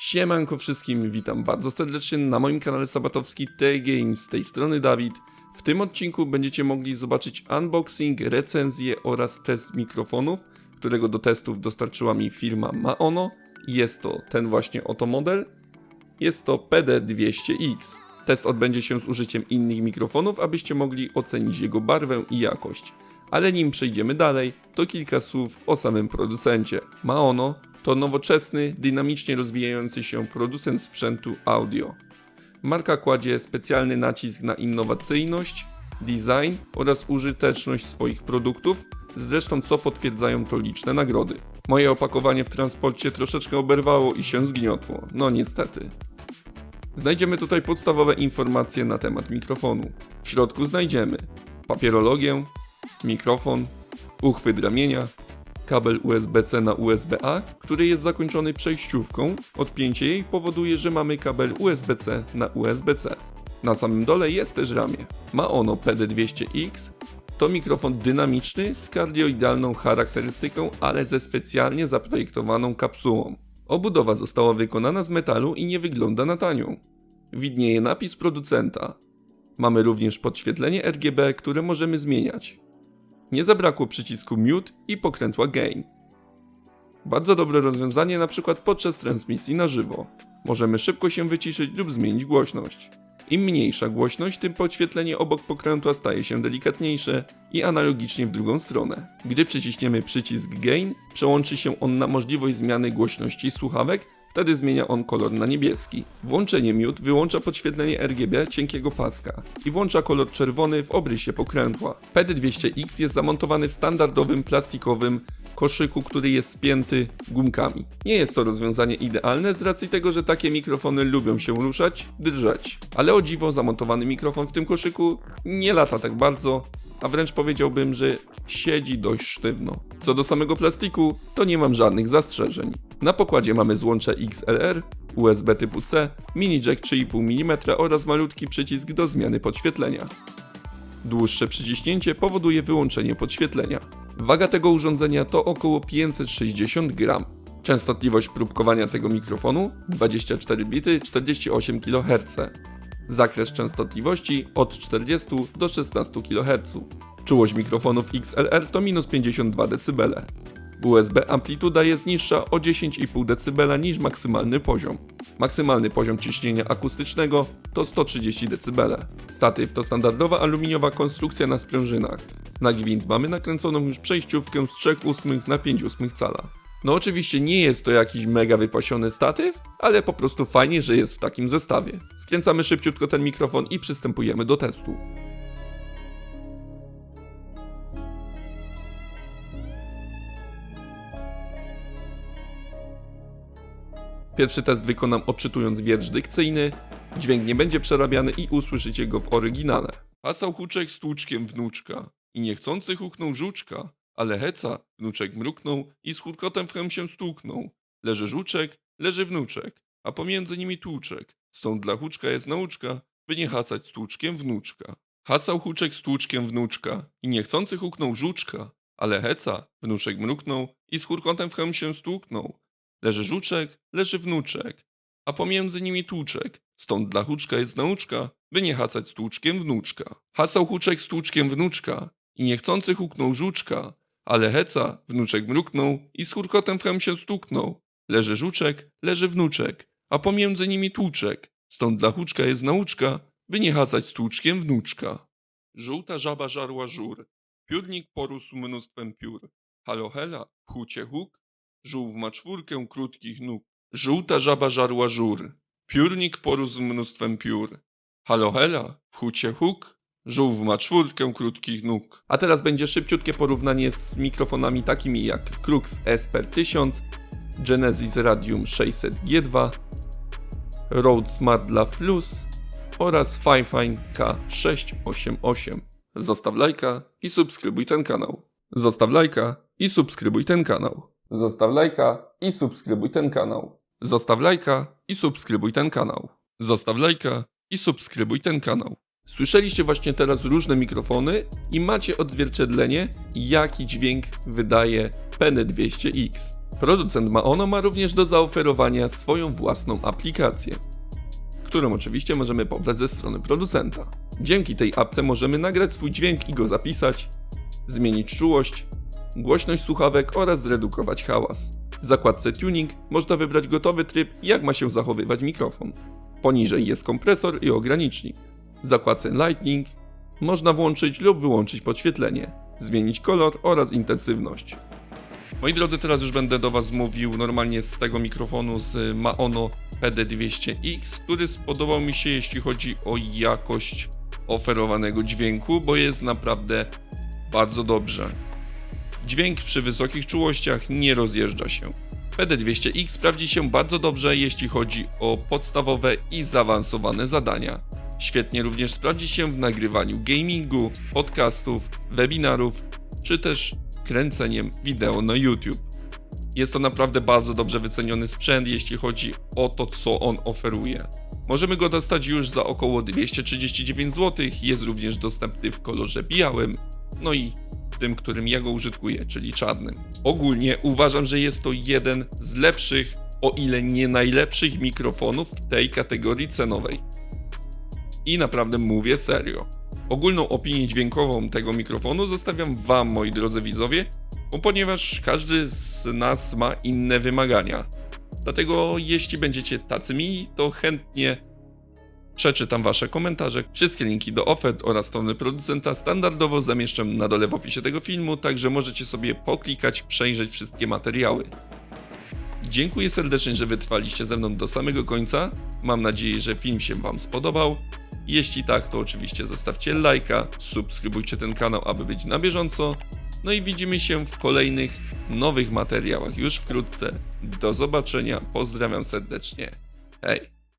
Siemanko wszystkim, witam bardzo serdecznie na moim kanale Sabatowski T-Games, z tej strony Dawid. W tym odcinku będziecie mogli zobaczyć unboxing, recenzję oraz test mikrofonów, którego do testów dostarczyła mi firma Maono. Jest to ten właśnie oto model. Jest to PD200X. Test odbędzie się z użyciem innych mikrofonów, abyście mogli ocenić jego barwę i jakość. Ale nim przejdziemy dalej, to kilka słów o samym producencie. Maono to nowoczesny, dynamicznie rozwijający się producent sprzętu audio. Marka kładzie specjalny nacisk na innowacyjność, design oraz użyteczność swoich produktów, zresztą co potwierdzają to liczne nagrody. Moje opakowanie w transporcie troszeczkę oberwało i się zgniotło, no niestety. Znajdziemy tutaj podstawowe informacje na temat mikrofonu. W środku znajdziemy papierologię, mikrofon, uchwyt ramienia, kabel USB-C na USB-A, który jest zakończony przejściówką. Odpięcie jej powoduje, że mamy kabel USB-C na USB-C. Na samym dole jest też ramię. Ma ono PD200X. To mikrofon dynamiczny z kardioidalną charakterystyką, ale ze specjalnie zaprojektowaną kapsułą. Obudowa została wykonana z metalu i nie wygląda na tanią. Widnieje napis producenta. Mamy również podświetlenie RGB, które możemy zmieniać. Nie zabrakło przycisku mute i pokrętła gain. Bardzo dobre rozwiązanie na przykład podczas transmisji na żywo. Możemy szybko się wyciszyć lub zmienić głośność. Im mniejsza głośność, tym podświetlenie obok pokrętła staje się delikatniejsze i analogicznie w drugą stronę. Gdy przyciśniemy przycisk gain, przełączy się on na możliwość zmiany głośności słuchawek, wtedy zmienia on kolor na niebieski. Włączenie mute wyłącza podświetlenie RGB cienkiego paska i włącza kolor czerwony w obrysie pokrętła. PD200X jest zamontowany w standardowym plastikowym koszyku, który jest spięty gumkami. Nie jest to rozwiązanie idealne z racji tego, że takie mikrofony lubią się ruszać, drżeć. Ale o dziwo zamontowany mikrofon w tym koszyku nie lata tak bardzo, a wręcz powiedziałbym, że siedzi dość sztywno. Co do samego plastiku, to nie mam żadnych zastrzeżeń. Na pokładzie mamy złącze XLR, USB typu C, mini jack 3,5 mm oraz malutki przycisk do zmiany podświetlenia. Dłuższe przyciśnięcie powoduje wyłączenie podświetlenia. Waga tego urządzenia to około 560 gram. Częstotliwość próbkowania tego mikrofonu 24 bity 48 kHz. Zakres częstotliwości od 40 do 16 kHz. Czułość mikrofonów XLR to minus 52 dB. USB amplituda jest niższa o 10,5 dB niż maksymalny poziom. Maksymalny poziom ciśnienia akustycznego to 130 dB. Statyw to standardowa aluminiowa konstrukcja na sprężynach. Na gwint mamy nakręconą już przejściówkę z 3,8 na 5,8 cala. No oczywiście nie jest to jakiś mega wypasiony statyw, ale po prostu fajnie, że jest w takim zestawie. Skręcamy szybciutko ten mikrofon i przystępujemy do testu. Pierwszy test wykonam odczytując wiersz dykcyjny. Dźwięk nie będzie przerabiany i usłyszycie go w oryginale. Pasał huczek z tłuczkiem wnuczka i niechcący huknął żuczka, ale heca wnuczek mruknął i z hurkotem w się stuknął. Leży żuczek, leży wnuczek, a pomiędzy nimi tłuczek. Stąd dla huczka jest nauczka, by nie hasać z tłuczkiem wnuczka. Hasał huczek z tłuczkiem wnuczka i niechcący huknął żuczka, ale heca wnuczek mruknął i z hurkotem w się stuknął. Leży żuczek, leży wnuczek, a pomiędzy nimi tłuczek. Stąd dla huczka jest nauczka, by nie hasać z tłuczkiem wnuczka. Hasał huczek z tłuczkiem wnuczka i niechcący huknął żuczka, ale heca wnuczek mruknął i z hurkotem w się stuknął. Leży żuczek, leży wnuczek, a pomiędzy nimi tłuczek. Stąd dla huczka jest nauczka, by nie hasać z tłuczkiem wnuczka. Żółta żaba żarła żur. Piórnik porósł mnóstwem piór. Halo hela, w hucie huk, Żółw ma czwórkę krótkich nóg. Żółta żaba żarła żur. Piórnik porósł mnóstwem piór. Halo hela, w hucie huk. Żółw ma czwórkę krótkich nóg. A teraz będzie szybciutkie porównanie z mikrofonami takimi jak Klux Esper 1000, Genesis Radium 600G2, Rode Smart Lav Plus oraz Fifine K688. Zostaw lajka i subskrybuj ten kanał. Zostaw lajka i subskrybuj ten kanał. Zostaw lajka i subskrybuj ten kanał. Zostaw lajka i subskrybuj ten kanał. Zostaw lajka i subskrybuj ten kanał. Słyszeliście właśnie teraz różne mikrofony i macie odzwierciedlenie, jaki dźwięk wydaje Penny 200X. Producent Maono ma również do zaoferowania swoją własną aplikację, którą oczywiście możemy pobrać ze strony producenta. Dzięki tej apce możemy nagrać swój dźwięk i go zapisać, zmienić czułość, głośność słuchawek oraz zredukować hałas. W zakładce Tuning można wybrać gotowy tryb, jak ma się zachowywać mikrofon. Poniżej jest kompresor i ogranicznik. W zakładce Lightning można włączyć lub wyłączyć podświetlenie, zmienić kolor oraz intensywność. Moi drodzy, teraz już będę do Was mówił normalnie z tego mikrofonu z Maono PD200X, który spodobał mi się jeśli chodzi o jakość oferowanego dźwięku, bo jest naprawdę bardzo dobrze. Dźwięk przy wysokich czułościach nie rozjeżdża się. PD200X sprawdzi się bardzo dobrze, jeśli chodzi o podstawowe i zaawansowane zadania. Świetnie również sprawdzi się w nagrywaniu gamingu, podcastów, webinarów, czy też kręceniem wideo na YouTube. Jest to naprawdę bardzo dobrze wyceniony sprzęt, jeśli chodzi o to, co on oferuje. Możemy go dostać już za około 239 zł, jest również dostępny w kolorze białym, no i tym, którym ja go użytkuję, czyli czarnym. Ogólnie uważam, że jest to jeden z lepszych, o ile nie najlepszych mikrofonów w tej kategorii cenowej. I naprawdę mówię serio. Ogólną opinię dźwiękową tego mikrofonu zostawiam Wam, moi drodzy widzowie, ponieważ każdy z nas ma inne wymagania. Dlatego jeśli będziecie tacy mili, to chętnie przeczytam Wasze komentarze. Wszystkie linki do ofert oraz strony producenta standardowo zamieszczam na dole w opisie tego filmu, także możecie sobie poklikać, przejrzeć wszystkie materiały. Dziękuję serdecznie, że wytrwaliście ze mną do samego końca. Mam nadzieję, że film się Wam spodobał. Jeśli tak, to oczywiście zostawcie lajka, subskrybujcie ten kanał, aby być na bieżąco. No i widzimy się w kolejnych nowych materiałach już wkrótce. Do zobaczenia, pozdrawiam serdecznie. Hej!